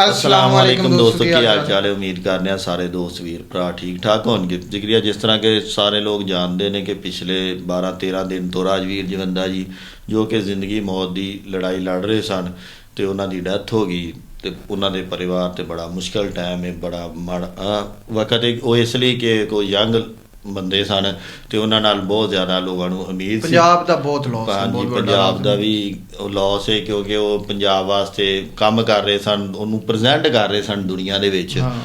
ਅਸਲਾਮ ਵਾਲੇਕਮ ਦੋਸਤੋ ਕੀ ਹਾਲ ਚਾਲ ਹੈ ਉਮੀਦ ਕਰਦੇ ਹਾਂ ਸਾਰੇ ਦੋਸਤ ਵੀਰ ਭਰਾ ਠੀਕ ਠਾਕ ਹੋਣਗੇ ਜ਼ਿਕਰੀਆ ਜਿਸ ਤਰ੍ਹਾਂ ਕਿ ਸਾਰੇ ਲੋਕ ਜਾਣਦੇ ਨੇ ਕਿ ਪਿਛਲੇ 12 13 ਦਿਨ ਤੋਂ ਰਾਜਵੀਰ ਜਵੰਦਾ ਜੀ ਜੋ ਕਿ ਜ਼ਿੰਦਗੀ ਮੌਤ ਦੀ ਲੜਾਈ ਲੜ ਰਹੇ ਸਨ ਤੇ ਉਹਨਾਂ ਦੀ ਡੈਥ ਹੋ ਗਈ ਤੇ ਉਹਨਾਂ ਦੇ ਪਰਿਵਾਰ ਤੇ ਬੜਾ ਮੁਸ਼ਕਲ ਟਾਈਮ ਹੈ ਬੜਾ ਮਾੜਾ ਵਕਤ ਉਹ ਇਸ ਲਈ ਕਿ ਕੋਈ ਯੰਗ ਬੰਦੇ ਸਨ ਤੇ ਉਹਨਾਂ ਨਾਲ ਬਹੁਤ ਜ਼ਿਆਦਾ ਲੋਕਾਂ ਨੂੰ ਉਮੀਦ ਸੀ। ਪੰਜਾਬ ਦਾ ਬਹੁਤ ਲਾਸ ਹਾਂਜੀ ਪੰਜਾਬ ਦਾ ਵੀ ਲਾਸ ਹੈ ਕਿਉਂਕਿ ਉਹ ਪੰਜਾਬ ਵਾਸਤੇ ਕੰਮ ਕਰ ਰਹੇ ਸਨ ਉਹਨੂੰ ਪ੍ਰੈਜ਼ੈਂਟ ਕਰ ਰਹੇ ਸਨ ਦੁਨੀਆ ਦੇ ਵਿੱਚ। ਹਾਂ।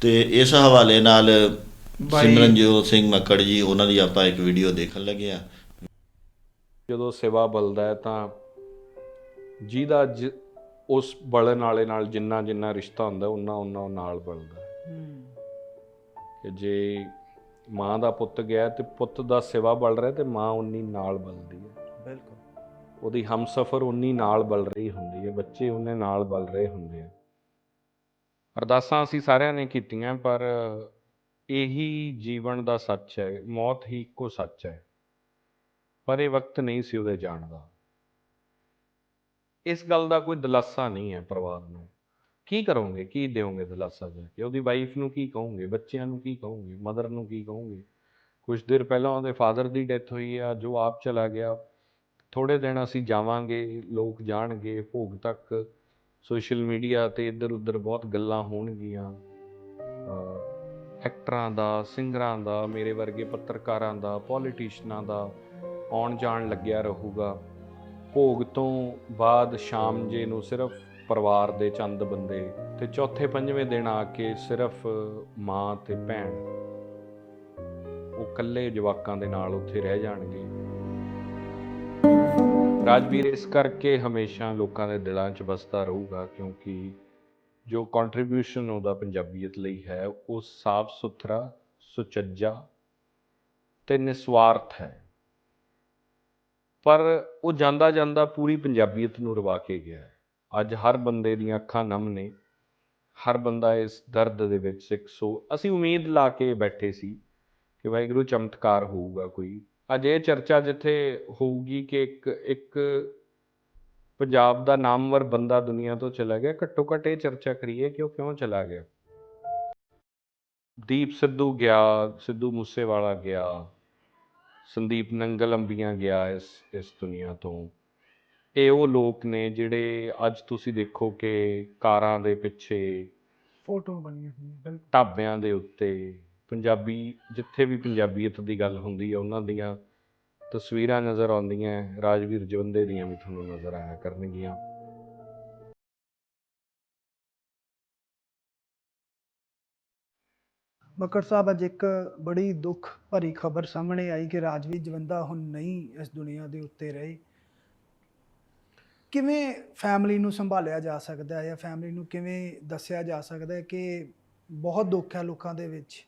ਤੇ ਇਸ ਹਵਾਲੇ ਨਾਲ ਸਿਮਰਨਜੋਤ ਸਿੰਘ ਮੱਕੜ ਜੀ ਉਹਨਾਂ ਦੀ ਆਪਾਂ ਇੱਕ ਵੀਡੀਓ ਦੇਖਣ ਲੱਗੇ ਆ ਜਦੋਂ ਸੇਵਾ ਬਲਦਾ ਹੈ ਤਾਂ ਜਿਹਦਾ ਉਸ ਬਲਣ ਵਾਲੇ ਨਾਲ ਜਿੰਨਾ ਜਿੰਨਾ ਰਿਸ਼ਤਾ ਹੁੰਦਾ ਉਹਨਾਂ ਉਹਨਾਂ ਉਹ ਨਾਲ ਬਲਦਾ ਹੈ। ਕਿ ਜੇ ਮਾਂ ਦਾ ਪੁੱਤ ਗਿਆ ਤੇ ਪੁੱਤ ਦਾ ਸੇਵਾ ਬਲ ਰਿਹਾ ਤੇ ਮਾਂ ਉਨੀ ਨਾਲ ਬਲਦੀ ਹੈ। ਬਿਲਕੁਲ। ਉਹਦੀ ਹਮਸਫਰ ਉਨੀ ਨਾਲ ਬਲ ਰਹੀ ਹੁੰਦੀ ਹੈ ਬੱਚੇ ਉਹਨੇ ਨਾਲ ਬਲ ਰਹੇ ਹੁੰਦੇ ਆ। ਅਰਦਾਸਾਂ ਅਸੀਂ ਸਾਰਿਆਂ ਨੇ ਕੀਤੀਆਂ ਪਰ ਇਹੀ ਜੀਵਨ ਦਾ ਸੱਚ ਹੈ ਮੌਤ ਹੀ ਇੱਕੋ ਸੱਚ ਹੈ। ਪਰ ਇਹ ਵਕਤ ਨਹੀਂ ਸੀ ਉਹਦੇ ਜਾਣ ਦਾ। ਇਸ ਗੱਲ ਦਾ ਕੋਈ ਦਿਲਾਸਾ ਨਹੀਂ ਹੈ ਪਰਿਵਾਰ ਨੂੰ। ਕੀ ਕਰੋਗੇ? ਕੀ ਦਿਓਗੇ ਦਿਲਾਸਾ ਜਾ ਕੇ? ਉਹਦੀ ਵਾਈਫ ਨੂੰ ਕੀ ਕਹੋਗੇ? ਬੱਚਿਆਂ ਨੂੰ ਕੀ ਕਹੋਗੇ? ਮਦਰ ਨੂੰ ਕੀ ਕਹੋਗੇ? ਕੁਝ ਦਿਨ ਪਹਿਲਾਂ ਉਹਦੇ ਫਾਦਰ ਦੀ ਡੈਥ ਹੋਈ ਆ, ਜੋ ਆਪ ਚਲਾ ਗਿਆ। ਥੋੜੇ ਦਿਨ ਅਸੀਂ ਜਾਵਾਂਗੇ, ਲੋਕ ਜਾਣਗੇ, ਭੋਗ ਤੱਕ। ਸੋਸ਼ਲ ਮੀਡੀਆ ਤੇ ਇੱਧਰ ਉੱਧਰ ਬਹੁਤ ਗੱਲਾਂ ਹੋਣਗੀਆਂ। ਐਕਟਰਾਂ ਦਾ ਸਿੰਗਰਾਂ ਦਾ, ਮੇਰੇ ਵਰਗੇ ਪੱਤਰਕਾਰਾਂ ਦਾ ਪੋਲੀਟੀਸ਼ੀਅਨਾਂ ਦਾ ਆਉਣ ਜਾਣ ਲੱਗਿਆ ਰਹੂਗਾ। ਭੋਗ ਤੋਂ ਬਾਅਦ ਸ਼ਾਮ ਜੇ ਨੂੰ ਸਿਰਫ ਪਰਿਵਾਰ ਦੇ ਚੰਦ ਬੰਦੇ ਤੇ ਚੌਥੇ ਪੰਜਵੇਂ ਦਿਨ ਆ ਕੇ ਸਿਰਫ ਮਾਂ ਤੇ ਭੈਣ। ਉਹ ਇਕੱਲੇ ਜਵਾਕਾਂ ਦੇ ਨਾਲ ਉੱਥੇ ਰਹਿ ਜਾਣਗੇ। ਰਾਜਵੀਰ, ਇਸ ਕਰਕੇ ਹਮੇਸ਼ਾ ਲੋਕਾਂ ਦੇ ਦਿਲਾਂ 'ਚ ਵਸਦਾ ਰਹੂਗਾ ਕਿਉਂਕਿ ਜੋ ਕੰਟਰੀਬਿਊਸ਼ਨ ਉਹਦਾ ਪੰਜਾਬੀਅਤ ਲਈ ਹੈ, ਉਹ ਸਾਫ਼ ਸੁਥਰਾ, ਸੁਚੱਜਾ ਤੇ ਨਿਸਵਾਰਥ ਹੈ। ਪਰ ਉਹ ਜਾਂਦਾ ਜਾਂਦਾ ਪੂਰੀ ਪੰਜਾਬੀਅਤ ਨੂੰ ਰਵਾ ਕੇ ਗਿਆ ਹੈ। ਅੱਜ ਹਰ ਬੰਦੇ ਦੀਆਂ ਅੱਖਾਂ ਨਮ ਨੇ, ਹਰ ਬੰਦਾ ਇਸ ਦਰਦ ਦੇ ਵਿੱਚ ਸਿੱਖ। ਸੋ ਅਸੀਂ ਉਮੀਦ ਲਾ ਕੇ ਬੈਠੇ ਸੀ ਕਿ ਵਾਹਿਗੁਰੂ ਚਮਤਕਾਰ ਹੋਊਗਾ ਕੋਈ। ਅੱਜ ਇਹ ਚਰਚਾ ਜਿੱਥੇ ਹੋਊਗੀ ਕਿ ਇੱਕ ਇੱਕ ਪੰਜਾਬ ਦਾ ਨਾਮਵਰ ਬੰਦਾ ਦੁਨੀਆ ਤੋਂ ਚਲਾ ਗਿਆ, ਘੱਟੋ ਘੱਟ ਇਹ ਚਰਚਾ ਕਰੀਏ ਕਿ ਉਹ ਕਿਉਂ ਚਲਾ ਗਿਆ? ਦੀਪ ਸਿੱਧੂ ਗਿਆ, ਸਿੱਧੂ ਮੂਸੇਵਾਲਾ ਗਿਆ, ਸੰਦੀਪ ਨੰਗਲ ਅੰਬੀਆਂ ਗਿਆ ਇਸ ਇਸ ਦੁਨੀਆ ਤੋਂ। ਇਹ ਉਹ ਲੋਕ ਨੇ ਜਿਹੜੇ ਅੱਜ ਤੁਸੀਂ ਦੇਖੋ ਕਿ ਕਾਰਾਂ ਦੇ ਪਿੱਛੇ ਫੋਟੋ ਬਣੀਆਂ ਹੋਈਆਂ ਬਿਲਕੁਲ ਢਾਬਿਆਂ ਦੇ ਉੱਤੇ ਪੰਜਾਬੀ ਜਿੱਥੇ ਵੀ ਪੰਜਾਬੀਅਤ ਦੀ ਗੱਲ ਹੁੰਦੀ ਹੈ ਉਹਨਾਂ ਦੀਆਂ ਤਸਵੀਰਾਂ ਨਜ਼ਰ ਆਉਂਦੀਆਂ ਹੈ। ਰਾਜਵੀਰ ਜਵੰਦੇ ਦੀਆਂ ਵੀ ਤੁਹਾਨੂੰ ਨਜ਼ਰ ਆਇਆ ਕਰਨਗੀਆਂ ਮੱਕੜ ਸਾਹਿਬ ਅੱਜ ਇੱਕ ਬੜੀ ਦੁੱਖ ਭਰੀ ਖਬਰ ਸਾਹਮਣੇ ਆਈ ਕਿ ਰਾਜਵੀਰ ਜਵੰਦਾ ਹੁਣ ਨਹੀਂ ਇਸ ਦੁਨੀਆ ਦੇ ਉੱਤੇ ਰਹੇ ਕਿਵੇਂ ਫੈਮਿਲੀ ਨੂੰ ਸੰਭਾਲਿਆ ਜਾ ਸਕਦਾ ਹੈ ਜਾਂ ਫੈਮਿਲੀ ਨੂੰ ਕਿਵੇਂ ਦੱਸਿਆ ਜਾ ਸਕਦਾ ਹੈ ਕਿ ਬਹੁਤ ਦੁੱਖ ਹੈ ਲੋਕਾਂ ਦੇ ਵਿੱਚ?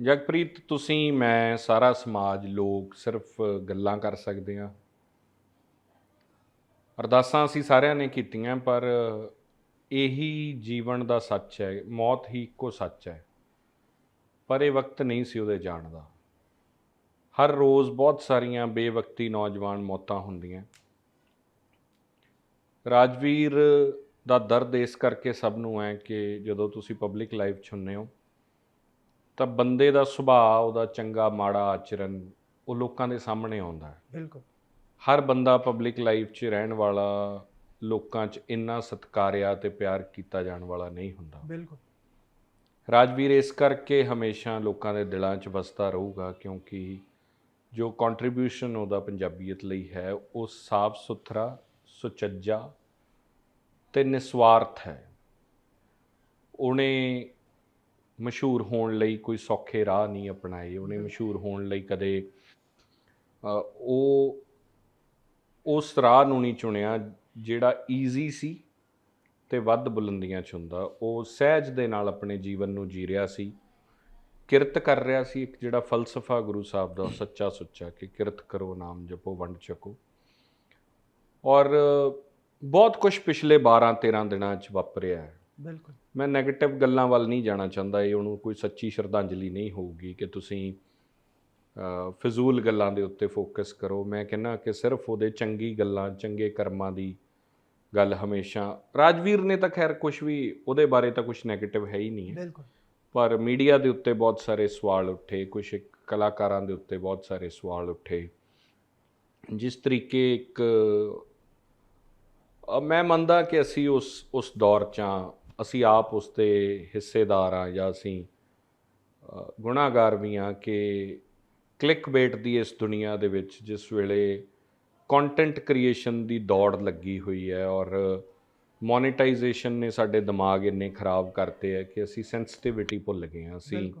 ਜਗਪ੍ਰੀਤ, ਤੁਸੀਂ, ਮੈਂ, ਸਾਰਾ ਸਮਾਜ, ਲੋਕ ਸਿਰਫ ਗੱਲਾਂ ਕਰ ਸਕਦੇ ਹਾਂ। ਅਰਦਾਸਾਂ ਅਸੀਂ ਸਾਰਿਆਂ ਨੇ ਕੀਤੀਆਂ, ਪਰ ਇਹੀ ਜੀਵਨ ਦਾ ਸੱਚ ਹੈ, ਮੌਤ ਹੀ ਇੱਕੋ ਸੱਚ ਹੈ। ਪਰ ਇਹ ਵਕਤ ਨਹੀਂ ਸੀ ਉਹਦੇ ਜਾਣ ਦਾ। ਹਰ ਰੋਜ਼ ਬਹੁਤ ਸਾਰੀਆਂ ਬੇਵਕਤੀ ਨੌਜਵਾਨ ਮੌਤਾਂ ਹੁੰਦੀਆਂ। ਰਾਜਵੀਰ ਦਾ ਦਰਦ ਇਸ ਕਰਕੇ ਸਭ ਨੂੰ ਹੈ ਕਿ ਜਦੋਂ ਤੁਸੀਂ ਪਬਲਿਕ ਲਾਈਫ 'ਚ ਹੁੰਦੇ ਹੋ ਤਾਂ ਬੰਦੇ ਦਾ ਸੁਭਾਅ ਉਹਦਾ ਚੰਗਾ ਮਾੜਾ ਆਚਰਣ ਉਹ ਲੋਕਾਂ ਦੇ ਸਾਹਮਣੇ ਆਉਂਦਾ ਹੈ। ਬਿਲਕੁਲ। ਹਰ ਬੰਦਾ ਪਬਲਿਕ ਲਾਈਫ 'ਚ ਰਹਿਣ ਵਾਲਾ ਲੋਕਾਂ 'ਚ ਇੰਨਾ ਸਤਿਕਾਰਿਆ ਤੇ ਪਿਆਰ ਕੀਤਾ ਜਾਣ ਵਾਲਾ ਨਹੀਂ ਹੁੰਦਾ। ਬਿਲਕੁਲ। ਰਾਜਵੀਰ ਇਸ ਕਰਕੇ ਹਮੇਸ਼ਾ ਲੋਕਾਂ ਦੇ ਦਿਲਾਂ 'ਚ ਵਸਦਾ ਰਹੂਗਾ ਕਿਉਂਕਿ ਜੋ ਕੰਟਰੀਬਿਊਸ਼ਨ ਉਹਦਾ ਪੰਜਾਬੀਅਤ ਲਈ ਹੈ ਉਹ ਸਾਫ਼ ਸੁਥਰਾ ਸੁਚੱਜਾ ਤੇ ਨਿਸਵਾਰਥ ਹੈ। ਉਹਨੇ ਮਸ਼ਹੂਰ ਹੋਣ ਲਈ ਕੋਈ ਸੌਖੇ ਰਾਹ ਨਹੀਂ ਅਪਣਾਏ। ਉਹਨੇ ਮਸ਼ਹੂਰ ਹੋਣ ਲਈ ਕਦੇ ਉਹ ਉਸ ਰਾਹ ਨੂੰ ਨਹੀਂ ਚੁਣਿਆ ਜਿਹੜਾ ਈਜ਼ੀ ਸੀ ਤੇ ਵੱਧ ਬੁਲੰਦੀਆਂ 'ਚ ਹੁੰਦਾ। ਉਹ ਸਹਿਜ ਦੇ ਨਾਲ ਆਪਣੇ ਜੀਵਨ ਨੂੰ ਜੀ ਰਿਹਾ ਸੀ। ਕਿਰਤ ਕਰ ਰਿਹਾ ਸੀ ਇੱਕ ਜਿਹੜਾ ਫਲਸਫਾ ਗੁਰੂ ਸਾਹਿਬ ਦਾ ਸੱਚਾ ਸੁੱਚਾ ਕਿ ਕਿਰਤ ਕਰੋ ਨਾਮ ਜਪੋ ਵੰਡ ਛਕੋ ਔਰ ਬਹੁਤ ਕੁਝ ਪਿਛਲੇ 12 13 ਦਿਨਾਂ 'ਚ ਵਾਪਰਿਆ ਹੈ। ਬਿਲਕੁਲ। ਮੈਂ 네ਗੇਟਿਵ ਗੱਲਾਂ ਵੱਲ ਨਹੀਂ ਜਾਣਾ ਚਾਹੁੰਦਾ। ਇਹ ਉਹਨੂੰ ਕੋਈ ਸੱਚੀ ਸ਼ਰਧਾਂਜਲੀ ਨਹੀਂ ਹੋਊਗੀ ਕਿ ਤੁਸੀਂ ਫਜ਼ੂਲ ਗੱਲਾਂ ਦੇ ਉੱਤੇ ਫੋਕਸ ਕਰੋ। ਮੈਂ ਕਹਿੰਨਾ ਕਿ ਸਿਰਫ ਉਹਦੇ ਚੰਗੀ ਗੱਲਾਂ ਚੰਗੇ ਕਰਮਾਂ ਦੀ ਗੱਲ ਹਮੇਸ਼ਾ। ਰਾਜਵੀਰ ਨੇ ਤਾਂ ਖੈਰ ਕੁਝ ਵੀ ਉਹਦੇ ਬਾਰੇ ਤਾਂ ਕੁਝ 네ਗੇਟਿਵ ਹੈ ਹੀ ਨਹੀਂ ਹੈ। ਬਿਲਕੁਲ। ਪਰ ਮੀਡੀਆ ਦੇ ਉੱਤੇ ਬਹੁਤ ਸਾਰੇ ਸਵਾਲ ਉੱਠੇ। ਕੁਝ ਕਲਾਕਾਰਾਂ ਦੇ ਉੱਤੇ ਬਹੁਤ ਸਾਰੇ ਸਵਾਲ ਉੱਠੇ। ਜਿਸ ਤਰੀਕੇ ਇੱਕ ਮੈਂ ਮੰਨਦਾ ਕਿ ਅਸੀਂ ਉਸ ਉਸ ਦੌਰ 'ਚ ਹਾਂ ਅਸੀਂ ਆਪ ਉਸ ਦੇ ਹਿੱਸੇਦਾਰ ਆ ਜਾਂ ਅਸੀਂ ਅ, ਗੁਨਾਹਗਾਰ ਵੀ ਹਾਂ ਕਿ ਕਲਿੱਕ ਬੇਟ ਦੀ ਇਸ ਦੁਨੀਆ ਦੇ ਵਿੱਚ ਜਿਸ ਵੇਲੇ ਕੰਟੈਂਟ ਕ੍ਰੀਏਸ਼ਨ ਦੀ ਦੌੜ ਲੱਗੀ ਹੋਈ ਹੈ ਔਰ ਮੋਨੇਟਾਈਜੇਸ਼ਨ ਨੇ ਸਾਡੇ ਦਿਮਾਗ ਇੰਨੇ ਖਰਾਬ ਕਰਤੇ ਹੈ ਕਿ ਅਸੀਂ ਸੈਂਸਿਟਿਵਿਟੀ ਭੁੱਲ ਗਏ ਹਾਂ। ਅਸੀਂ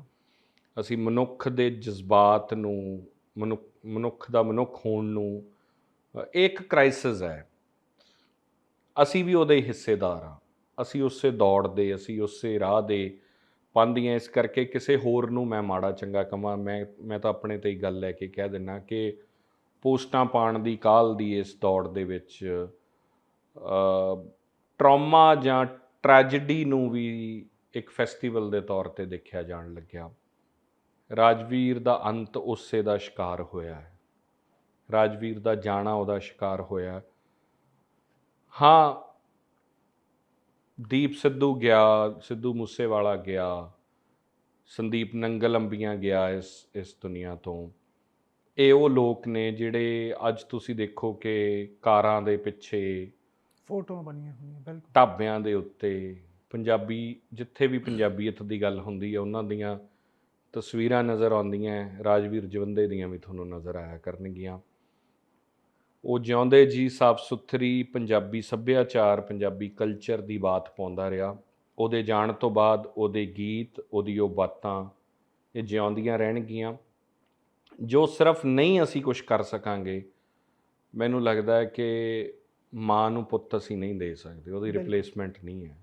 ਅਸੀਂ ਮਨੁੱਖ ਦੇ ਜਜ਼ਬਾਤ ਨੂੰ ਮਨੁੱਖ ਦਾ ਮਨੁੱਖ ਹੋਣ ਨੂੰ ਇੱਕ ਕ੍ਰਾਈਸਿਸ ਹੈ। ਅਸੀਂ ਵੀ ਉਹਦੇ ਹਿੱਸੇਦਾਰ ਹਾਂ। ਅਸੀਂ ਉਸੇ ਦੌੜ ਦੇ ਅਸੀਂ ਉਸੇ ਰਾਹ ਦੇ ਪਾਉਂਦੀਆਂ ਇਸ ਕਰਕੇ ਕਿਸੇ ਹੋਰ ਨੂੰ ਮੈਂ ਮਾੜਾ ਚੰਗਾ ਕਵਾਂ ਮੈਂ ਮੈਂ ਤਾਂ ਆਪਣੇ ਤੇ ਹੀ ਗੱਲ ਲੈ ਕੇ ਕਹਿ ਦਿੰਨਾ ਕਿ ਪੋਸਟਾਂ ਪਾਉਣ ਦੀ ਕਾਲ ਦੀ ਇਸ ਦੌੜ ਦੇ ਵਿੱਚ ਟਰਾਮਾ ਜਾਂ ਟ੍ਰੈਜੇਡੀ ਨੂੰ ਵੀ ਇੱਕ ਫੈਸਟੀਵਲ ਦੇ ਤੌਰ ਤੇ ਦੇਖਿਆ ਜਾਣ ਲੱਗਿਆ। ਰਾਜਵੀਰ ਦਾ ਅੰਤ ਉਸੇ ਦਾ ਸ਼ਿਕਾਰ ਹੋਇਆ ਹੈ। ਰਾਜਵੀਰ ਦਾ ਜਾਣਾ ਉਹਦਾ ਸ਼ਿਕਾਰ ਹੋਇਆ। ਹਾਂ ਦੀਪ ਸਿੱਧੂ ਗਿਆ ਸਿੱਧੂ ਮੂਸੇਵਾਲਾ ਗਿਆ ਸੰਦੀਪ ਨੰਗਲ ਅੰਬੀਆਂ ਗਿਆ ਇਸ ਇਸ ਦੁਨੀਆ ਤੋਂ ਇਹ ਉਹ ਲੋਕ ਨੇ ਜਿਹੜੇ ਅੱਜ ਤੁਸੀਂ ਦੇਖੋ ਕਿ ਕਾਰਾਂ ਦੇ ਪਿੱਛੇ ਫੋਟੋਆਂ ਬਣੀਆਂ ਹੋਈਆਂ ਬਿਲਕੁਲ ਢਾਬਿਆਂ ਦੇ ਉੱਤੇ ਪੰਜਾਬੀ ਜਿੱਥੇ ਵੀ ਪੰਜਾਬੀਅਤ ਦੀ ਗੱਲ ਹੁੰਦੀ ਹੈ ਉਹਨਾਂ ਦੀਆਂ ਤਸਵੀਰਾਂ ਨਜ਼ਰ ਆਉਂਦੀਆਂ। ਰਾਜਵੀਰ ਜਵੰਦੇ ਦੀਆਂ ਵੀ ਤੁਹਾਨੂੰ ਨਜ਼ਰ ਆਇਆ ਕਰਨਗੀਆਂ ਉਹ ਜਿਉਂਦੇ ਜੀ ਸਾਫ਼ ਸੁਥਰੀ ਪੰਜਾਬੀ ਸੱਭਿਆਚਾਰ ਪੰਜਾਬੀ ਕਲਚਰ ਦੀ ਬਾਤ ਪਾਉਂਦਾ ਰਿਹਾ। ਉਹਦੇ ਜਾਣ ਤੋਂ ਬਾਅਦ ਉਹਦੇ ਗੀਤ ਉਹਦੀ ਉਹ ਬਾਤਾਂ ਇਹ ਜਿਉਂਦੀਆਂ ਰਹਿਣਗੀਆਂ। ਜੋ ਸਿਰਫ ਨਹੀਂ ਅਸੀਂ ਕੁਝ ਕਰ ਸਕਾਂਗੇ ਮੈਨੂੰ ਲੱਗਦਾ ਹੈ ਕਿ ਮਾਂ ਨੂੰ ਪੁੱਤ ਅਸੀਂ ਨਹੀਂ ਦੇ ਸਕਦੇ ਉਹਦੀ। ਰਿਪਲੇਸਮੈਂਟ ਨਹੀਂ ਹੈ।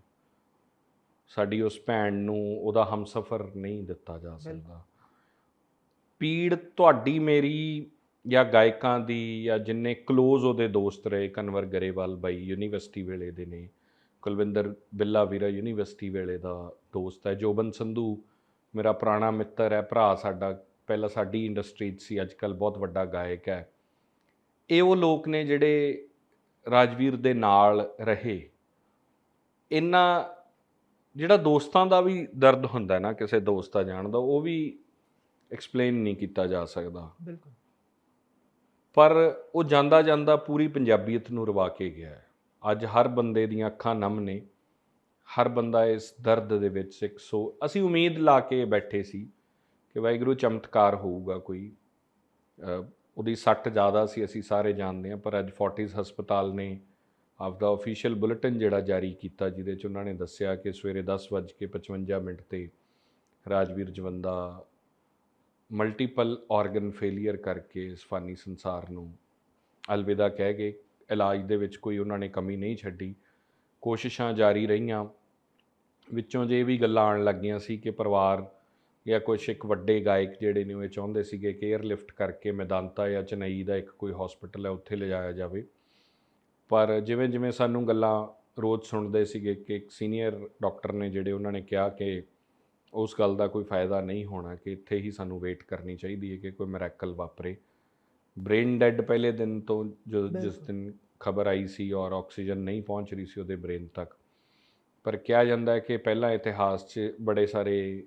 ਸਾਡੀ ਉਸ ਭੈਣ ਨੂੰ ਉਹਦਾ ਹਮਸਫਰ ਨਹੀਂ ਦਿੱਤਾ ਜਾ ਸਕਦਾ। ਪੀੜ ਤੁਹਾਡੀ ਮੇਰੀ ਜਾਂ ਗਾਇਕਾਂ ਦੀ ਜਾਂ ਜਿੰਨੇ ক্লোਜ਼ ਉਹਦੇ ਦੋਸਤ ਰਹੇ, ਕਨਵਰ ਗਰੇਵਾਲ ਬਾਈ ਯੂਨੀਵਰਸਿਟੀ ਵੇਲੇ ਦੇ ਨੇ, ਕੁਲਵਿੰਦਰ ਬਿੱਲਾ ਵੀਰਾ ਯੂਨੀਵਰਸਿਟੀ ਵੇਲੇ ਦਾ ਦੋਸਤ ਹੈ, ਜੋਬਨ ਸੰਧੂ ਮੇਰਾ ਪੁਰਾਣਾ ਮਿੱਤਰ ਹੈ, ਭਰਾ ਸਾਡਾ, ਪਹਿਲਾਂ ਸਾਡੀ ਇੰਡਸਟਰੀ 'ਚ ਸੀ ਅੱਜ ਕੱਲ ਬਹੁਤ ਵੱਡਾ ਗਾਇਕ ਹੈ। ਇਹ ਉਹ ਲੋਕ ਨੇ ਜਿਹੜੇ ਰਾਜਵੀਰ ਦੇ ਨਾਲ ਰਹੇ। ਇਹਨਾਂ, ਜਿਹੜਾ ਦੋਸਤਾਂ ਦਾ ਵੀ ਦਰਦ ਹੁੰਦਾ ਨਾ ਕਿਸੇ ਦੋਸਤ ਦਾ ਜਾਣ ਦਾ, ਉਹ ਵੀ ਐਕਸਪਲੇਨ ਨਹੀਂ ਕੀਤਾ ਜਾ ਸਕਦਾ। ਬਿਲਕੁਲ। ਪਰ ਉਹ ਜਾਂਦਾ ਜਾਂਦਾ ਪੂਰੀ ਪੰਜਾਬੀਅਤ ਨੂੰ ਰਵਾ ਕੇ ਗਿਆ ਹੈ। ਅੱਜ ਹਰ ਬੰਦੇ ਦੀਆਂ ਅੱਖਾਂ ਨਮ ਨੇ। ਹਰ ਬੰਦਾ ਇਸ ਦਰਦ ਦੇ ਵਿੱਚ ਸਿੱਖ। ਸੋ ਅਸੀਂ ਉਮੀਦ ਲਾ ਕੇ ਬੈਠੇ ਸੀ ਕਿ ਵਾਹਿਗੁਰੂ ਚਮਤਕਾਰ ਹੋਊਗਾ ਕੋਈ। ਉਹਦੀ ਸੱਟ ਜ਼ਿਆਦਾ ਸੀ, ਅਸੀਂ ਸਾਰੇ ਜਾਣਦੇ ਹਾਂ, ਪਰ ਅੱਜ ਫੋਰਟਿਸ ਹਸਪਤਾਲ ਨੇ ਆਪਦਾ ਅਫੀਸ਼ੀਅਲ ਬੁਲੇਟਿਨ ਜਿਹੜਾ ਜਾਰੀ ਕੀਤਾ, ਜਿਹਦੇ 'ਚ ਉਹਨਾਂ ਨੇ ਦੱਸਿਆ ਕਿ ਸਵੇਰੇ 10:55 ਮਿੰਟ ਤੇ Rajvir Jawanda multiple organ failure ਕਰਕੇ ਇਸ ਫਾਨੀ ਸੰਸਾਰ ਨੂੰ ਅਲਵਿਦਾ ਕਹਿ ਗਏ ਇਲਾਜ ਦੇ ਵਿੱਚ ਕੋਈ ਉਹਨਾਂ ਨੇ ਕਮੀ ਨਹੀਂ ਛੱਡੀ। ਕੋਸ਼ਿਸ਼ਾਂ ਜਾਰੀ ਰਹੀਆਂ। ਵਿੱਚੋਂ ਜੇ ਇਹ ਵੀ ਗੱਲਾਂ ਆਉਣ ਲੱਗੀਆਂ ਸੀ ਕਿ ਪਰਿਵਾਰ ਜਾਂ ਕੁਝ ਇੱਕ ਵੱਡੇ ਗਾਇਕ ਜਿਹੜੇ ਨੇ ਉਹ ਇਹ ਚਾਹੁੰਦੇ ਸੀਗੇ ਕਿ 에ਅਰਲਿਫਟ ਕਰਕੇ ਮੈਦਾਨਤਾ ਜਾਂ ਚੇਨਈ ਦਾ ਇੱਕ ਕੋਈ ਹਸਪੀਟਲ ਹੈ, ਉੱਥੇ ਲਿਜਾਇਆ ਜਾਵੇ। ਪਰ ਜਿਵੇਂ ਜਿਵੇਂ ਸਾਨੂੰ ਗੱਲਾਂ ਰੋਜ਼ ਸੁਣਦੇ ਸੀਗੇ ਕਿ ਇੱਕ ਸੀਨੀਅਰ ਡਾਕਟਰ ਨੇ ਜਿਹੜੇ ਉਹਨਾਂ ਨੇ ਕਿਹਾ ਕਿ ਉਸ ਗੱਲ ਦਾ ਕੋਈ ਫਾਇਦਾ ਨਹੀਂ ਹੋਣਾ ਕਿ ਇੱਥੇ ਹੀ ਸਾਨੂੰ ਵੇਟ ਕਰਨੀ ਚਾਹੀਦੀ ਹੈ ਕਿ ਕੋਈ ਮੈਰਾਕਲ ਵਾਪਰੇ। ਬ੍ਰੇਨ ਡੈਡ ਪਹਿਲੇ ਦਿਨ ਤੋਂ ਜੋ ਜਿਸ। ਦਿਨ ਖਬਰ ਆਈ ਸੀ ਔਰ ਆਕਸੀਜਨ ਨਹੀਂ ਪਹੁੰਚ ਰਹੀ ਸੀ ਉਹਦੇ ਬ੍ਰੇਨ ਤੱਕ। ਪਰ ਕਿਹਾ ਜਾਂਦਾ ਹੈ ਕਿ ਪਹਿਲਾਂ ਇਤਿਹਾਸ 'ਚ ਬੜੇ ਸਾਰੇ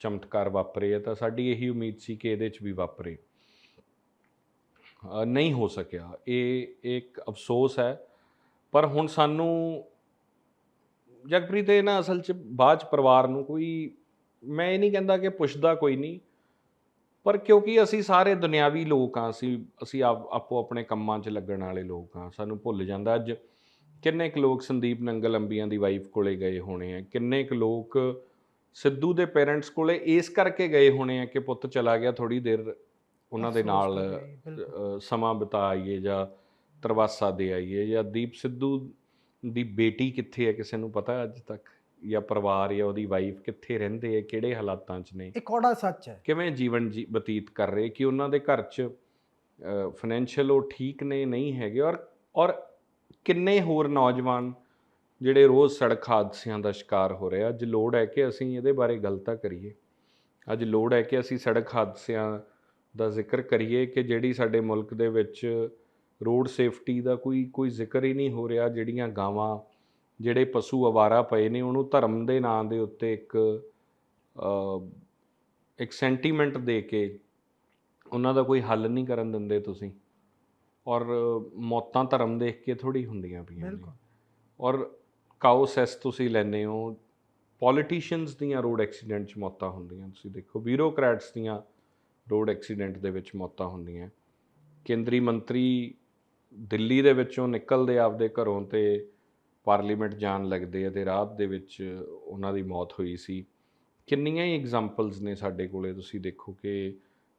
ਚਮਤਕਾਰ ਵਾਪਰੇ ਆ ਤਾਂ ਸਾਡੀ ਇਹੀ ਉਮੀਦ ਸੀ ਕਿ ਇਹਦੇ 'ਚ ਵੀ ਵਾਪਰੇ। ਨਹੀਂ ਹੋ ਸਕਿਆ। ਇਹ ਇੱਕ ਅਫਸੋਸ ਹੈ। ਪਰ ਹੁਣ ਸਾਨੂੰ ਜਗਪ੍ਰੀਤ ਇਹ ਨਾ ਅਸਲ 'ਚ ਬਾਅਦ 'ਚ ਪਰਿਵਾਰ ਨੂੰ ਕੋਈ ਮੈਂ ਇਹ ਨਹੀਂ ਕਹਿੰਦਾ ਕਿ ਪੁੱਛਦਾ ਕੋਈ ਨਹੀਂ ਪਰ ਕਿਉਂਕਿ ਅਸੀਂ ਸਾਰੇ ਦੁਨਿਆਵੀ ਲੋਕ ਹਾਂ ਅਸੀਂ ਅਸੀਂ ਆਪ- ਆਪੋ ਆਪਣੇ ਕੰਮਾਂ 'ਚ ਲੱਗਣ ਵਾਲੇ ਲੋਕ ਹਾਂ ਸਾਨੂੰ ਭੁੱਲ ਜਾਂਦਾ। ਅੱਜ ਕਿੰਨੇ ਕੁ ਲੋਕ ਸੰਦੀਪ ਨੰਗਲ ਅੰਬੀਆਂ ਦੀ ਵਾਈਫ ਕੋਲੇ ਗਏ ਹੋਣੇ ਆ ਕਿੰਨੇ ਕੁ ਲੋਕ ਸਿੱਧੂ ਦੇ ਪੇਰੈਂਟਸ ਕੋਲੇ ਇਸ ਕਰਕੇ ਗਏ ਹੋਣੇ ਆ ਕਿ ਪੁੱਤ ਚਲਾ ਗਿਆ ਥੋੜੀ ਦੇਰ ਉਹਨਾਂ ਦੇ ਨਾਲ ਸਮਾਂ ਬਿਤਾ ਆਈਏ ਜਾਂ ਤਰਵਾਸਾ ਦੇ ਆਈਏ ਜਾਂ ਦੀਪ ਸਿੱਧੂ ਦੀ ਬੇਟੀ ਕਿੱਥੇ ਹੈ ਕਿਸੇ ਨੂੰ ਪਤਾ ਅੱਜ ਤੱਕ? ਜਾਂ ਪਰਿਵਾਰ ਜਾਂ ਉਹਦੀ ਵਾਈਫ ਕਿੱਥੇ ਰਹਿੰਦੇ ਆ ਕਿਹੜੇ ਹਾਲਾਤਾਂ 'ਚ ਨੇ? ਇਹ ਕੌੜਾ ਸੱਚ ਹੈ। ਕਿਵੇਂ ਜੀਵਨ ਜੀ ਬਤੀਤ ਕਰ ਰਹੇ? ਕਿ ਉਹਨਾਂ ਦੇ ਘਰ 'ਚ ਫਾਈਨੈਂਸ਼ੀਅਲ ਉਹ ਠੀਕ ਨੇ ਨਹੀਂ ਹੈਗੇ? ਔਰ ਔਰ ਕਿੰਨੇ ਹੋਰ ਨੌਜਵਾਨ ਜਿਹੜੇ ਰੋਜ਼ ਸੜਕ ਹਾਦਸਿਆਂ ਦਾ ਸ਼ਿਕਾਰ ਹੋ ਰਹੇ ਆ? ਅੱਜ ਲੋੜ ਹੈ ਕਿ ਅਸੀਂ ਇਹਦੇ ਬਾਰੇ ਗੱਲ ਤਾਂ ਕਰੀਏ। ਅੱਜ ਲੋੜ ਹੈ ਕਿ ਅਸੀਂ ਸੜਕ ਹਾਦਸਿਆਂ ਦਾ ਜ਼ਿਕਰ ਕਰੀਏ ਕਿ ਜਿਹੜੀ ਸਾਡੇ ਮੁਲਕ ਦੇ ਵਿੱਚ ਰੋਡ ਸੇਫਟੀ ਦਾ ਕੋਈ ਕੋਈ ਜ਼ਿਕਰ ਹੀ ਨਹੀਂ ਹੋ ਰਿਹਾ ਜਿਹੜੀਆਂ ਗਾਵਾਂ ਜਿਹੜੇ ਪਸ਼ੂ ਅਵਾਰਾ ਪਏ ਨੇ ਉਹਨੂੰ ਧਰਮ ਦੇ ਨਾਂ ਦੇ ਉੱਤੇ ਇੱਕ ਇੱਕ ਸੈਂਟੀਮੈਂਟ ਦੇ ਕੇ ਉਹਨਾਂ ਦਾ ਕੋਈ ਹੱਲ ਨਹੀਂ ਕਰਨ ਦਿੰਦੇ ਤੁਸੀਂ। ਔਰ ਮੌਤਾਂ ਧਰਮ ਦੇਖ ਕੇ ਥੋੜੀ ਹੁੰਦੀਆਂ ਪਈਆਂ ਨੇ। ਬਿਲਕੁਲ। ਔਰ ਕਾਓ ਸੈਸ ਤੁਸੀਂ ਲੈਨੇ ਹੋ ਪੋਲੀਟੀਸ਼ੀਅਨਸ ਦੀਆਂ ਰੋਡ ਐਕਸੀਡੈਂਟ 'ਚ ਮੌਤਾਂ ਹੁੰਦੀਆਂ। ਤੁਸੀਂ ਦੇਖੋ ਬਿਊਰੋਕਰੈਟਸ ਦੀਆਂ ਰੋਡ ਐਕਸੀਡੈਂਟ ਦੇ ਵਿੱਚ ਮੌਤਾਂ ਹੁੰਦੀਆਂ। ਕੇਂਦਰੀ ਮੰਤਰੀ ਦਿੱਲੀ ਦੇ ਵਿੱਚੋਂ ਨਿਕਲਦੇ ਆਪਦੇ ਘਰੋਂ ਤੇ ਪਾਰਲੀਮੈਂਟ ਜਾਣ ਲੱਗਦੇ ਆ ਤੇ ਰਾਤ ਦੇ ਵਿੱਚ ਉਹਨਾਂ ਦੀ ਮੌਤ ਹੋਈ ਸੀ। ਕਿੰਨੀਆਂ ਹੀ ਐਗਜ਼ਾਮਪਲਸ ਨੇ ਸਾਡੇ ਕੋਲੇ ਤੁਸੀਂ ਦੇਖੋ ਕਿ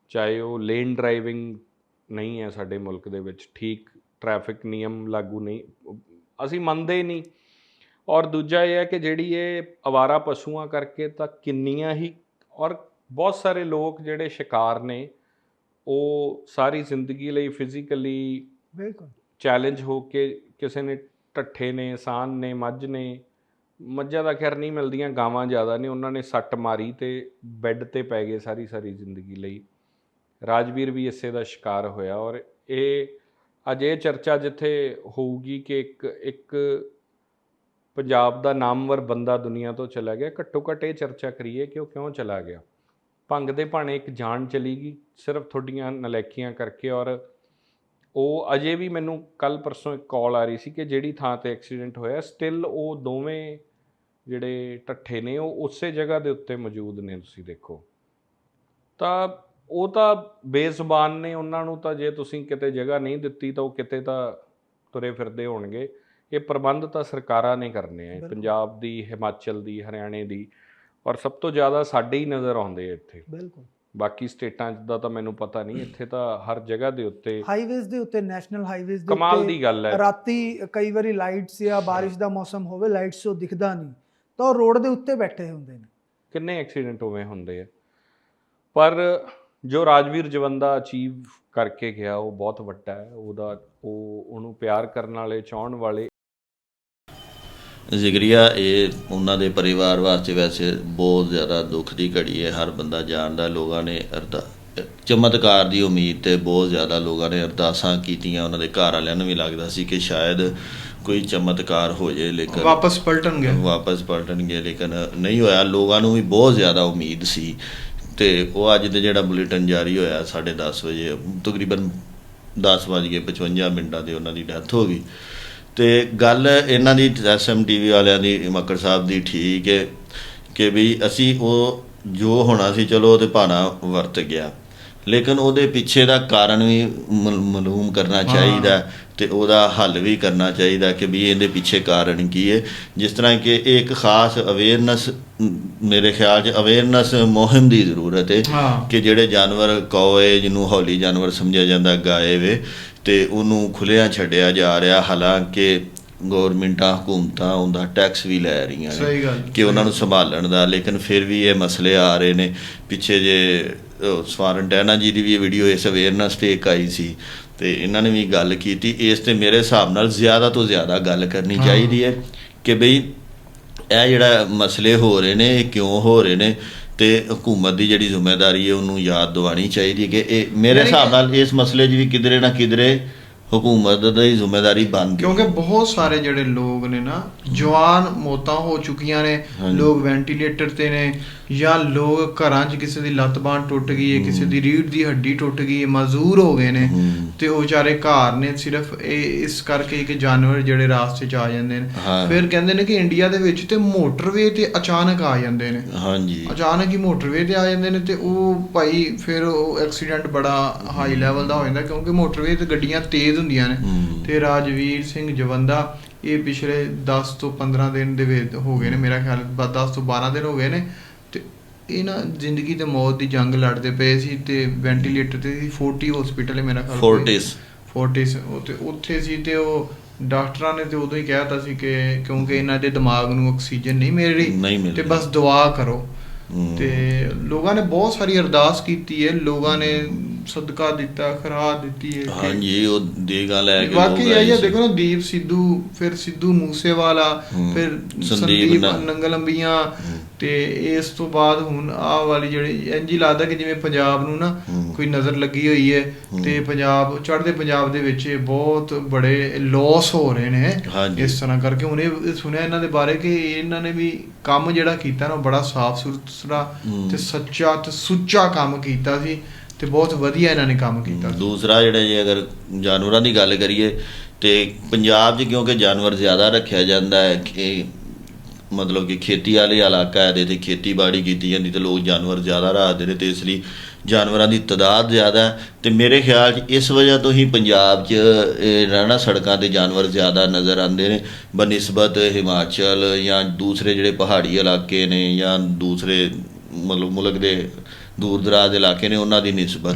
ਚਾਹੇ ਉਹ ਲੇਨ ਡਰਾਈਵਿੰਗ ਨਹੀਂ ਹੈ ਸਾਡੇ ਮੁਲਕ ਦੇ ਵਿੱਚ ਠੀਕ ਟ੍ਰੈਫਿਕ ਨਿਯਮ ਲਾਗੂ ਨਹੀਂ ਅਸੀਂ ਮੰਨਦੇ ਹੀ ਨਹੀਂ। ਔਰ ਦੂਜਾ ਇਹ ਹੈ ਕਿ ਜਿਹੜੀ ਇਹ ਅਵਾਰਾ ਪਸ਼ੂਆਂ ਕਰਕੇ ਤਾਂ ਕਿੰਨੀਆਂ ਹੀ ਔਰ ਬਹੁਤ ਸਾਰੇ ਲੋਕ ਜਿਹੜੇ ਸ਼ਿਕਾਰ ਨੇ ਉਹ ਸਾਰੀ ਜ਼ਿੰਦਗੀ ਲਈ ਫਿਜ਼ੀਕਲੀ ਬਿਲਕੁਲ। ਚੈਲੰਜ ਹੋ ਕੇ ਕਿਸੇ ਨੇ ਢੱਠੇ ਨੇ ਸਾਨ ਨੇ, ਮੱਝ ਨੇ, ਮੱਝਾਂ ਦਾ ਖੈਰ ਨਹੀਂ ਮਿਲਦੀਆਂ, ਗਾਵਾਂ ਜ਼ਿਆਦਾ ਨੇ, ਉਹਨਾਂ ਨੇ ਸੱਟ ਮਾਰੀ ਤੇ ਬੈੱਡ ਤੇ ਪੈ ਗਏ ਸਾਰੀ ਸਾਰੀ ਜ਼ਿੰਦਗੀ ਲਈ। ਰਾਜਵੀਰ ਵੀ ਇਸੇ ਦਾ ਸ਼ਿਕਾਰ ਹੋਇਆ ਔਰ ਇਹ ਅੱਜ ਇਹ ਚਰਚਾ ਜਿੱਥੇ ਹੋਊਗੀ ਕਿ ਇੱਕ ਇੱਕ ਪੰਜਾਬ ਦਾ ਨਾਮਵਰ ਬੰਦਾ ਦੁਨੀਆ ਤੋਂ ਚਲਾ ਗਿਆ ਘੱਟੋ ਘੱਟ ਇਹ ਚਰਚਾ ਕਰੀਏ ਕਿ ਉਹ ਕਿਉਂ ਚਲਾ ਗਿਆ? ਭੰਗ ਦੇ ਭਾਣੇ ਇੱਕ ਜਾਨ ਚਲੀ ਗਈ, ਸਿਰਫ ਤੁਹਾਡੀਆਂ ਨਲੈਕੀਆਂ ਕਰਕੇ ਔਰ ਉਹ ਅਜੇ ਵੀ ਮੈਨੂੰ ਕੱਲ ਪਰਸੋਂ ਇੱਕ ਕਾਲ ਆ ਰਹੀ ਸੀ ਕਿ ਜਿਹੜੀ ਥਾਂ ਤੇ ਐਕਸੀਡੈਂਟ ਹੋਇਆ ਸਟਿਲ ਉਹ ਦੋਵੇਂ ਜਿਹੜੇ ਠੱਠੇ ਨੇ ਉਹ ਉਸੇ ਜਗ੍ਹਾ ਦੇ ਉੱਤੇ ਮੌਜੂਦ ਨੇ ਤੁਸੀਂ ਦੇਖੋ। ਤਾਂ ਉਹ ਤਾਂ ਬੇਜ਼ੁਬਾਨ ਨੇ ਉਹਨਾਂ ਨੂੰ ਤਾਂ ਜੇ ਤੁਸੀਂ ਕਿਤੇ ਜਗ੍ਹਾ ਨਹੀਂ ਦਿੱਤੀ ਤਾਂ ਉਹ ਕਿਤੇ ਤਾਂ ਤੁਰੇ ਫਿਰਦੇ ਹੋਣਗੇ। ਇਹ ਪ੍ਰਬੰਧ ਤਾਂ ਸਰਕਾਰਾਂ ਨੇ ਕਰਨੇ ਆ। ਪੰਜਾਬ ਦੀ ਹਿਮਾਚਲ ਦੀ ਹਰਿਆਣੇ ਦੀ ਔਰ ਸਭ ਤੋਂ ਜ਼ਿਆਦਾ ਸਾਡੇ ਹੀ ਨਜ਼ਰ ਆਉਂਦੇ ਇੱਥੇ। ਬਿਲਕੁਲ। ਬਾਕੀ ਸਟੇਟਾਂ 'ਚ ਦਾ ਤਾਂ ਮੈਨੂੰ ਪਤਾ ਨਹੀਂ ਇੱਥੇ ਤਾਂ ਹਰ ਜਗ੍ਹਾ ਦੇ ਉੱਤੇ ਹਾਈਵੇਜ਼ ਦੇ ਉੱਤੇ ਨੈਸ਼ਨਲ ਹਾਈਵੇਜ਼ ਦੇ ਕਮਾਲ ਦੀ ਗੱਲ ਹੈ। ਰਾਤੀ ਕਈ ਵਾਰੀ ਲਾਈਟਸ ਜਾਂ ਬਾਰਿਸ਼ ਦਾ ਮੌਸਮ ਹੋਵੇ ਲਾਈਟਸ ਉਹ ਦਿਖਦਾ ਨਹੀਂ। ਤਾਂ ਰੋਡ ਦੇ ਉੱਤੇ ਬੈਠੇ ਹੁੰਦੇ ਨੇ। ਕਿੰਨੇ ਐਕਸੀਡੈਂਟ ਹੋਵੇ ਹੁੰਦੇ ਆ। ਪਰ ਜੋ ਰਾਜਵੀਰ ਜਵੰਦਾ ਅਚੀਵ ਕਰਕੇ ਗਿਆ ਉਹ ਬਹੁਤ ਵੱਡਾ ਹੈ। ਉਹਦਾ ਉਹ ਉਹਨੂੰ ਪਿਆਰ ਕਰਨ ਵਾਲੇ ਚਾਹਣ ਵਾਲੇ ਜ਼ਿਕਰੀਆ ਇਹ ਉਹਨਾਂ ਦੇ ਪਰਿਵਾਰ ਵਾਸਤੇ ਵੈਸੇ ਬਹੁਤ ਜ਼ਿਆਦਾ ਦੁੱਖ ਦੀ ਘੜੀ ਹੈ। ਹਰ ਬੰਦਾ ਜਾਣਦਾ ਲੋਕਾਂ ਨੇ ਅਰਦਾ ਚਮਤਕਾਰ ਦੀ ਉਮੀਦ ਤੇ ਬਹੁਤ ਜ਼ਿਆਦਾ ਲੋਕਾਂ ਨੇ ਅਰਦਾਸਾਂ ਕੀਤੀਆਂ। ਉਹਨਾਂ ਦੇ ਘਰ ਵਾਲਿਆਂ ਨੂੰ ਵੀ ਲੱਗਦਾ ਸੀ ਕਿ ਸ਼ਾਇਦ ਕੋਈ ਚਮਤਕਾਰ ਹੋ ਜਾਏ ਲੇਕਿਨ ਵਾਪਸ ਪਲਟਣਗੇ ਵਾਪਸ ਪਲਟਣਗੇ ਲੇਕਿਨ ਨਹੀਂ ਹੋਇਆ। ਲੋਕਾਂ ਨੂੰ ਵੀ ਬਹੁਤ ਜ਼ਿਆਦਾ ਉਮੀਦ ਸੀ ਤੇ ਉਹ ਅੱਜ ਦੇ ਜਿਹੜਾ ਬੁਲੇਟਿਨ ਜਾਰੀ ਹੋਇਆ 10:30 ਵਜੇ ਤਕਰੀਬਨ 10:55 ਮਿੰਟਾਂ ਦੇ ਉਹਨਾਂ ਦੀ ਡੈਥ ਹੋ ਗਈ। ਤੇ ਗੱਲ ਇਹਨਾਂ ਦੀ ਐਸਐਮ ਟੀਵੀ ਵਾਲਿਆਂ ਦੀ ਮੱਕੜ ਸਾਹਿਬ ਦੀ ਠੀਕ ਹੈ ਕਿ ਵੀ ਅਸੀਂ ਉਹ ਜੋ ਹੋਣਾ ਸੀ ਚਲੋ ਉਹਦੇ ਭਾਣਾ ਵਰਤ ਗਿਆ। ਲੇਕਿਨ ਉਹਦੇ ਪਿੱਛੇ ਦਾ ਕਾਰਨ ਵੀ ਮਲ- ਮਾਲੂਮ ਕਰਨਾ ਚਾਹੀਦਾ ਤੇ ਉਹਦਾ ਹੱਲ ਵੀ ਕਰਨਾ ਚਾਹੀਦਾ ਕਿ ਵੀ ਇਹਦੇ ਪਿੱਛੇ ਕਾਰਨ ਕੀ ਹੈ ਜਿਸ ਤਰ੍ਹਾਂ ਕਿ ਇੱਕ ਖਾਸ ਅਵੇਅਰਨੈਸ ਮੇਰੇ ਖਿਆਲ 'ਚ ਅਵੇਅਰਨੈਸ ਮੁਹਿੰਮ ਦੀ ਜ਼ਰੂਰਤ ਹਾਂ। ਕਿ ਜਿਹੜੇ ਜਾਨਵਰ ਕੌਏ ਜਿਹਨੂੰ ਹੌਲੀ ਜਾਨਵਰ ਸਮਝਿਆ ਜਾਂਦਾ ਗਾਏ ਵੇ ਤੇ ਉਹਨੂੰ ਖੁੱਲਿਆਂ ਛੱਡਿਆ ਜਾ ਰਿਹਾ। ਹਾਲਾਂਕਿ ਗਵਰਨਮੈਂਟਾਂ ਹਕੂਮਤਾਂ ਉਹਦਾ ਟੈਕਸ ਵੀ ਲੈ ਰਹੀਆਂ ਨੇ ਕਿ ਉਹਨਾਂ ਨੂੰ ਸੰਭਾਲਣ ਦਾ। ਲੇਕਿਨ ਫਿਰ ਵੀ ਇਹ ਮਸਲੇ ਆ ਰਹੇ ਨੇ। ਪਿੱਛੇ ਜੇ ਸਵਾਰਨ ਟੈਨਾ ਜੀ ਦੀ ਵੀ ਵੀਡੀਓ ਇਸ ਅਵੇਅਰਨੈਸ ਤੇ ਇੱਕ ਆਈ ਸੀ ਤੇ ਇਹਨਾਂ ਨੇ ਵੀ ਗੱਲ ਕੀਤੀ। ਇਸ ਤੇ ਮੇਰੇ ਹਿਸਾਬ ਨਾਲ ਜ਼ਿਆਦਾ ਤੋਂ ਜ਼ਿਆਦਾ ਗੱਲ ਕਰਨੀ। ਚਾਹੀਦੀ ਹੈ ਕਿ ਬਈ ਇਹ ਜਿਹੜਾ ਮਸਲੇ ਹੋ ਰਹੇ ਨੇ ਇਹ ਕਿਉਂ ਹੋ ਰਹੇ ਨੇ? ਤੇ ਹਕੂਮਤ ਦੀ ਜਿਹੜੀ ਜ਼ਿੰਮੇਵਾਰੀ ਹੈ ਉਹਨੂੰ ਯਾਦ ਦਿਵਾਣੀ ਚਾਹੀਦੀ ਹੈ ਕਿ ਇਹ ਮੇਰੇ ਹਿਸਾਬ ਨਾਲ ਇਸ ਮਸਲੇ 'ਚ ਵੀ ਕਿਧਰੇ ਨਾ ਕਿਧਰੇ ਹਕੂਮਤ ਦੀ ਜ਼ਿੰਮੇਵਾਰੀ ਬਣਦੀ ਕਿਉਂਕਿ ਬਹੁਤ ਸਾਰੇ ਜਿਹੜੇ ਲੋਕ ਨੇ ਨਾ ਜਵਾਨ ਮੌਤਾਂ ਹੋ ਚੁੱਕੀਆਂ ਨੇ। ਲੋਕ ਵੈਂਟੀਲੇਟਰ ਤੇ ਨੇ ਜਾਂ ਲੋਕ ਘਰਾਂ 'ਚ ਕਿਸੇ ਦੀ ਲੱਤ ਬਾਂਹ ਟੁੱਟ ਗਈ ਹੈ ਕਿਸੇ ਦੀ ਰੀੜ੍ਹ ਦੀ ਹੱਡੀ ਟੁੱਟ ਗਈ ਹੈ ਮਜ਼ਦੂਰ ਹੋ ਗਏ ਨੇ। ਤੇ ਉਹ ਵਿਚਾਰੇ ਘਰ ਨੇ ਸਿਰਫ ਇਹ ਇਸ ਕਰਕੇ ਕਿ ਜਾਨਵਰ ਜਿਹੜੇ ਰਾਸਤੇ 'ਚ ਆ ਜਾਂਦੇ ਨੇ। ਫਿਰ ਕਹਿੰਦੇ ਨੇ ਕਿ ਇੰਡੀਆ ਦੇ ਵਿੱਚ ਤੇ ਮੋਟਰਵੇ ਤੇ ਅਚਾਨਕ ਆ ਜਾਂਦੇ ਨੇ ਹਾਂਜੀ ਅਚਾਨਕ ਹੀ ਮੋਟਰਵੇ ਤੇ ਆ ਜਾਂਦੇ ਨੇ ਤੇ ਉਹ ਭਾਈ ਫਿਰ ਉਹ ਐਕਸੀਡੈਂਟ ਬੜਾ ਹਾਈ ਲੈਵਲ ਦਾ ਹੋ ਜਾਂਦਾ ਕਿਉਂਕਿ ਮੋਟਰਵੇ ਤੇ ਗੱਡੀਆਂ ਤੇਜ਼ ਹੁੰਦੀਆਂ ਨੇ। ਤੇ ਰਾਜਵੀਰ ਸਿੰਘ ਜਵੰਦਾ ਇਹ ਪਿਛਲੇ 10 ਤੋਂ 15 ਦਿਨ ਦੇ ਵਿੱਚ ਹੋ ਗਏ ਨੇ ਮੇਰਾ ਖਿਆਲ ਬਸ 10 ਤੋਂ 12 ਦਿਨ ਹੋ ਗਏ ਨੇ ਤੇ ਇਹ ਨਾ ਜ਼ਿੰਦਗੀ ਤੇ ਮੌਤ ਦੀ ਜੰਗ ਲੜਦੇ ਪਏ ਸੀ ਤੇ ਵੈਂਟੀਲੇਟਰ ਤੇ ਸੀ 40 ਹਸਪੀਟਲ ਹੈ ਮੇਰਾ ਖਿਆਲ ਫੋਰਟਿਸ ਫੋਰਟਿਸ ਉਹ ਤੇ ਉੱਥੇ ਸੀ ਤੇ ਉਹ ਡਾਕਟਰਾਂ ਨੇ ਤੇ ਉਦੋਂ ਹੀ ਕਹਿਤਾ ਸੀ ਕਿ ਕਿਉਂਕਿ ਇਹਨਾਂ ਦੇ ਦਿਮਾਗ ਨੂੰ ਆਕਸੀਜਨ ਨਹੀਂ ਮਿਲ ਰਹੀ ਤੇ। ਬਸ ਦੁਆ ਕਰੋ। ਤੇ ਲੋਕਾਂ ਨੇ ਬਹੁਤ ਸਾਰੀ ਅਰਦਾਸ ਕੀਤੀ ਹੈ ਲੋਕਾਂ ਨੇ ਸਦਕਾ ਦਿੱਤਾ ਖਰਾਤ ਦਿੱਤੀ ਹੈ ਹਾਂਜੀ ਉਹ ਦੇ ਗੱਲ ਹੈ ਕਿ ਲੋਕ ਇਹ। ਦੇਖੋ ਨਾ ਦੀਪ ਸਿੱਧੂ ਫਿਰ ਸਿੱਧੂ ਮੂਸੇਵਾਲਾ। ਫਿਰ ਸੰਦੀਪ ਨੰਗਲੰਬੀਆਂ। ਤੇ ਇਸ ਤੋਂ ਬਾਅਦ ਹੁਣ ਆਹ ਵਾਲੀ ਜਿਹੜੀ ਇੰਜ ਲੱਗਦਾ ਕਿ ਜਿਵੇਂ ਪੰਜਾਬ ਨੂੰ ਨਾ। ਕੋਈ ਨਜ਼ਰ ਲੱਗੀ ਹੋਈ ਹੈ ਤੇ ਪੰਜਾਬ ਚੜ੍ਹਦੇ ਪੰਜਾਬ ਦੇ ਵਿੱਚ ਬਹੁਤ ਬੜੇ ਲਾਸ ਹੋ ਰਹੇ ਨੇ। ਇਸ ਤਰ੍ਹਾਂ ਕਰਕੇ ਹੁਣ ਇਹ ਸੁਣਿਆ ਇਹਨਾਂ ਦੇ ਬਾਰੇ ਕਿ ਇਹਨਾਂ ਨੇ ਵੀ ਕੰਮ ਜਿਹੜਾ ਕੀਤਾ ਨਾ ਬੜਾ ਸਾਫ਼ ਸੁਥਰਾ। ਤੇ ਸੱਚਾ ਤੇ ਸੁੱਚਾ ਕੰਮ ਕੀਤਾ ਸੀ ਤੇ ਬਹੁਤ ਵਧੀਆ ਇਹਨਾਂ ਨੇ ਕੰਮ ਕੀਤਾ। ਦੂਸਰਾ ਜਿਹੜਾ ਜੇ ਅਗਰ ਜਾਨਵਰਾਂ ਦੀ ਗੱਲ ਕਰੀਏ, ਤੇ ਪੰਜਾਬ 'ਚ ਕਿਉਂਕਿ ਜਾਨਵਰ ਜ਼ਿਆਦਾ ਰੱਖਿਆ ਜਾਂਦਾ ਹੈ ਕਿ ਮਤਲਬ ਕਿ ਖੇਤੀ ਵਾਲੇ ਇਲਾਕਾ ਹੈ ਇਹਦੇ ਤੇ ਖੇਤੀਬਾੜੀ ਕੀਤੀ ਜਾਂਦੀ ਤੇ ਲੋਕ ਜਾਨਵਰ ਜ਼ਿਆਦਾ ਰੱਖਦੇ ਨੇ ਤੇ ਇਸ ਲਈ ਜਾਨਵਰਾਂ ਦੀ ਤਾਦਾਦ ਜ਼ਿਆਦਾ ਹੈ। ਤੇ ਮੇਰੇ ਖਿਆਲ 'ਚ ਇਸ ਵਜ੍ਹਾ ਤੋਂ ਹੀ ਪੰਜਾਬ 'ਚ ਰਹਿਣਾ ਸੜਕਾਂ ਤੇ ਜਾਨਵਰ ਜ਼ਿਆਦਾ ਨਜ਼ਰ ਆਉਂਦੇ ਨੇ। ਬਨਿਸਬਤ, ਹਿਮਾਚਲ ਜਾਂ ਦੂਸਰੇ ਜਿਹੜੇ ਪਹਾੜੀ ਇਲਾਕੇ ਨੇ ਜਾਂ ਦੂਸਰੇ ਮਤਲਬ ਮੁਲਕ ਦੇ ਦੂਰ ਦਰਾਜ਼ ਇਲਾਕੇ ਨੇ ਉਹਨਾਂ ਦੀ ਨਿਸਬਤ।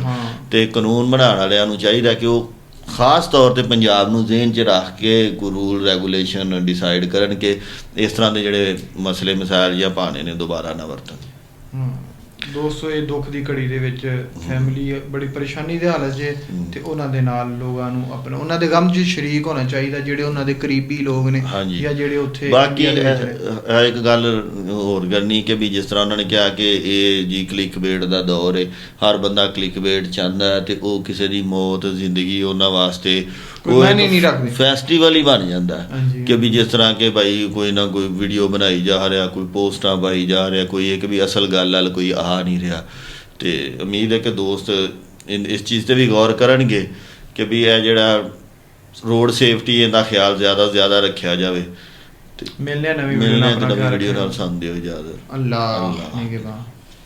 ਤੇ ਕਾਨੂੰਨ ਬਣਾਉਣ ਵਾਲਿਆਂ ਨੂੰ ਚਾਹੀਦਾ ਕਿ ਉਹ ਖਾਸ ਤੌਰ ਤੇ ਪੰਜਾਬ ਨੂੰ ਜ਼ਿਹਨ 'ਚ ਰੱਖ ਕੇ ਕੋਈ ਰੂਲ ਰੈਗੂਲੇਸ਼ਨ ਡਿਸਾਈਡ ਕਰਨ ਕਿ ਇਸ ਤਰ੍ਹਾਂ ਦੇ ਜਿਹੜੇ ਮਸਲੇ ਮਸਾਇਲ ਜਾਂ ਬਹਾਨੇ ਨੇ ਦੁਬਾਰਾ ਨਾ ਵਰਤਣ। ਹਾਂ। ਦੋਸਤੋ ਇਹ ਦੁੱਖ ਦੀ ਘੜੀ ਦੇ ਵਿੱਚ ਫੈਮਿਲੀ ਬੜੀ ਪਰੇਸ਼ਾਨੀ ਦੇ ਹਾਲਤ 'ਚ ਹੂੰ। ਤੇ ਉਹਨਾਂ ਦੇ ਨਾਲ ਲੋਕਾਂ ਨੂੰ ਆਪਣਾ ਉਹਨਾਂ ਦੇ ਗਮ 'ਚ ਸ਼ਰੀਕ ਹੋਣਾ ਚਾਹੀਦਾ ਜਿਹੜੇ ਉਹਨਾਂ ਦੇ ਕਰੀਬੀ ਲੋਕ ਨੇ ਜਾਂ ਜਿਹੜੇ ਉੱਥੇ ਬਾਕੀ ਇੱਕ ਗੱਲ ਹੋਰ ਕਰਨੀ ਕਿ ਵੀ ਜਿਸ ਤਰ੍ਹਾਂ ਉਹਨਾਂ ਨੇ ਕਿਹਾ ਕਿ ਇਹ ਜੀ ਕਲਿੱਕ ਬੇਟ ਦਾ ਦੌਰ ਹੈ ਹਰ ਬੰਦਾ ਕਲਿੱਕ ਬੇਟ ਚਾਹੁੰਦਾ ਹੈ ਤੇ ਉਹ ਕਿਸੇ ਦੀ ਮੌਤ ਜ਼ਿੰਦਗੀ ਉਹਨਾਂ ਵਾਸਤੇ ਮਾਇਨੇ ਨਹੀਂ ਰੱਖਦੇ। ਫੈਸਟੀਵਲ ਹੀ ਬਣ ਜਾਂਦਾ ਹੈ ਹਾਂਜੀ। ਕਿ ਵੀ ਜਿਸ ਤਰ੍ਹਾਂ ਕਿ ਭਾਈ ਕੋਈ ਨਾ ਕੋਈ ਵੀਡੀਓ ਬਣਾਈ ਜਾ ਰਿਹਾ ਕੋਈ ਪੋਸਟਾਂ ਪਾਈ ਜਾ ਰਿਹਾ ਕੋਈ ਇੱਕ ਵੀ ਅਸਲ ਗੱਲ ਵਾਲ ਕੋਈ ਆ ਨਹੀਂ ਰਿਹਾ ਤੇ ਉਮੀਦ ਹੈ ਕਿ ਦੋਸਤ ਇਨ- ਇਸ ਚੀਜ਼ ਤੇ ਵੀ ਗੌਰ ਕਰਨਗੇ ਕਿ ਵੀ ਇਹ ਜਿਹੜਾ ਰੋਡ ਸੇਫਟੀ ਇਹਦਾ ਖਿਆਲ ਜ਼ਿਆਦਾ ਤੋਂ ਜ਼ਿਆਦਾ ਰੱਖਿਆ ਜਾਵੇ ਤੇ ਮਿਲਨੇ ਨਵੀਂ ਮਿਲਣੇ ਵੀਡੀਓ ਨਾਲ ਵੀਡੀਓ ਨਾਲ। ਸਾਨੂੰ ਦਿਓ ਇਜਾਜ਼ਤ ਅੱਲਾ ਅੱਲਾ। ਨਿਗਹਿਬਾਨ